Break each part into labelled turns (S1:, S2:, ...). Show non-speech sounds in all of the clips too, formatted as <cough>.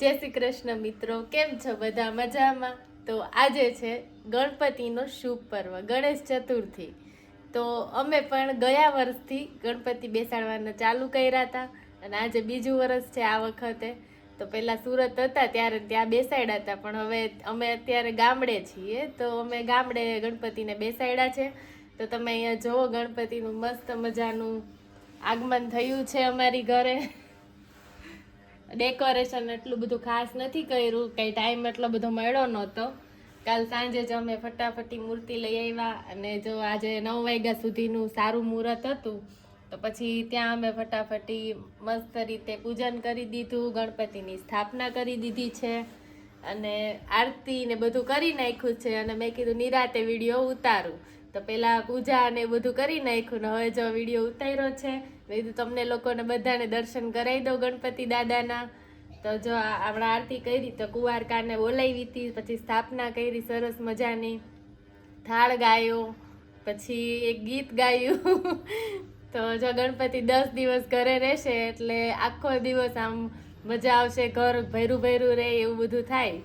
S1: જય શ્રી કૃષ્ણ મિત્રો, કેમ છો બધા મજામાં? તો આજે છે ગણપતિનો શુભ પર્વ, ગણેશ ચતુર્થી. તો અમે પણ ગયા વર્ષથી ગણપતિ બેસાડવાના ચાલુ કર્યા હતા અને આજે બીજું વર્ષ છે આ વખતે. તો પહેલાં સુરત હતા ત્યારે ત્યાં બેસાડ્યા હતા, પણ હવે અમે અત્યારે ગામડે છીએ. તો અમે ગામડે ગણપતિને બેસાડ્યા છે. તો તમે અહીંયા જુઓ ગણપતિનું મસ્ત મજાનું આગમન થયું છે અમારી ઘરે. ડેકોરેશન એટલું બધું ખાસ નથી કર્યું, કંઈ ટાઈમ એટલો બધો મળ્યો નહોતો. કાલ સાંજે જ અમે ફટાફટી મૂર્તિ લઈ આવ્યા અને જો આજે નવ વાગ્યા સુધીનું સારું મુહૂર્ત હતું, તો પછી ત્યાં અમે ફટાફટી મસ્ત રીતે પૂજન કરી દીધું, ગણપતિની સ્થાપના કરી દીધી છે અને આરતી ને બધું કરી નાખ્યું છે અને મેં કીધું નિરાતે વીડિયો ઉતારું. તો પહેલાં પૂજા અને એ બધું કરી નાખ્યું ને હવે જો વીડિયો ઉતાર્યો છે મેં તમને લોકોને બધાને દર્શન કરાવી દઉં ગણપતિ દાદાના. તો જો આપણે આરતી કરી, તો કુંવારકાને બોલાવી હતી, પછી સ્થાપના કરી, સરસ મજાની થાળ ગાયો, પછી એક ગીત ગાયું. <laughs> તો જો ગણપતિ દસ દિવસ ઘરે રહેશે, એટલે આખો દિવસ આમ મજા આવશે, ઘર ભૈરું ભૈરું રહે એવું બધું થાય.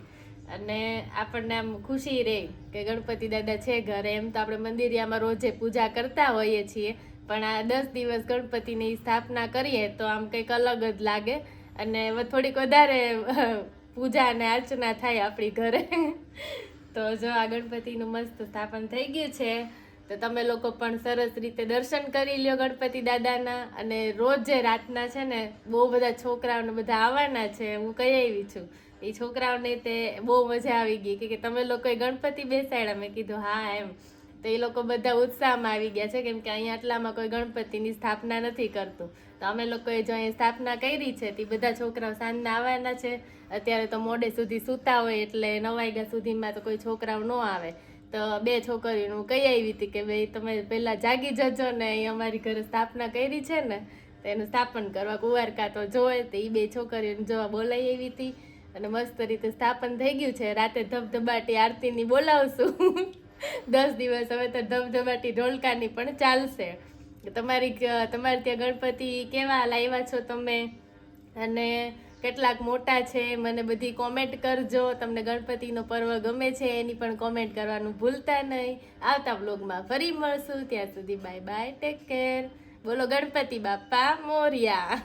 S1: અને આપણને આમ ખુશી રહે કે ગણપતિ દાદા છે ઘરે. એમ તો આપણે મંદિરિયામાં રોજે પૂજા કરતા હોઈએ છીએ. પણ આ દસ દિવસ ગણપતિની સ્થાપના કરીએ તો આમ કંઈક અલગ જ લાગે. અને થોડીક વધારે <laughs> પૂજા અને અર્ચના થાય આપણી ઘરે. <laughs> તો જો આ ગણપતિનું મસ્ત સ્થાપન થઈ ગયું છે. તો તમે લોકો પણ સરસ રીતે દર્શન કરી લ્યો ગણપતિ દાદાના. અને રોજ રાતના છે ને, બહુ બધા છોકરાઓને બધા આવવાના છે. હું કહી આવી છું. એ છોકરાઓને તે બહુ મજા આવી ગઈ કે તમે લોકોએ ગણપતિ બેસાડ્યા. મેં કીધું, હા, એમ. તો એ લોકો બધા ઉત્સાહમાં આવી ગયા છે કેમ કે અહીંયા આટલામાં કોઈ ગણપતિની સ્થાપના નથી કરતું. તો અમે લોકોએ જો અહીંયા સ્થાપના કરી છે, તે બધા છોકરાઓ સાંજના આવવાના છે. અત્યારે તો મોડે સુધી સૂતા હોય એટલે નવ વાગ્યા સુધીમાં તો કોઈ છોકરાઓ ન આવે. તો બે છોકરીનું કહી આવી હતી કે, ભાઈ, તમે પહેલાં જાગી જજો ને અહીં અમારી ઘરે સ્થાપના કરી છે ને, તો એનું સ્થાપન કરવા કુવારકા તો જોવે તો એ બે છોકરીઓને જોવા બોલાવી આવી હતી. અને મસ્ત રીતે સ્થાપન થઈ ગયું છે. રાતે ધબધબાટી, આરતીની બોલાવશું. દસ દિવસ હવે તો ધબધબાટી ઢોલકાની પણ ચાલશે. તમારી તમારે ત્યાં ગણપતિ કેવા લાવ્યા છો તમે? અને કેટલાક મોટા છે, મને બધી કોમેન્ટ કરજો. તમને ગણપતિનો પર્વ ગમે છે, એની પણ કોમેન્ટ કરવાનું ભૂલતા નહીં. આવતા બ્લોગમાં ફરી મળશું. ત્યાં સુધી બાય બાય ટેક કેર બોલો ગણપતિ બાપા મોર્યા.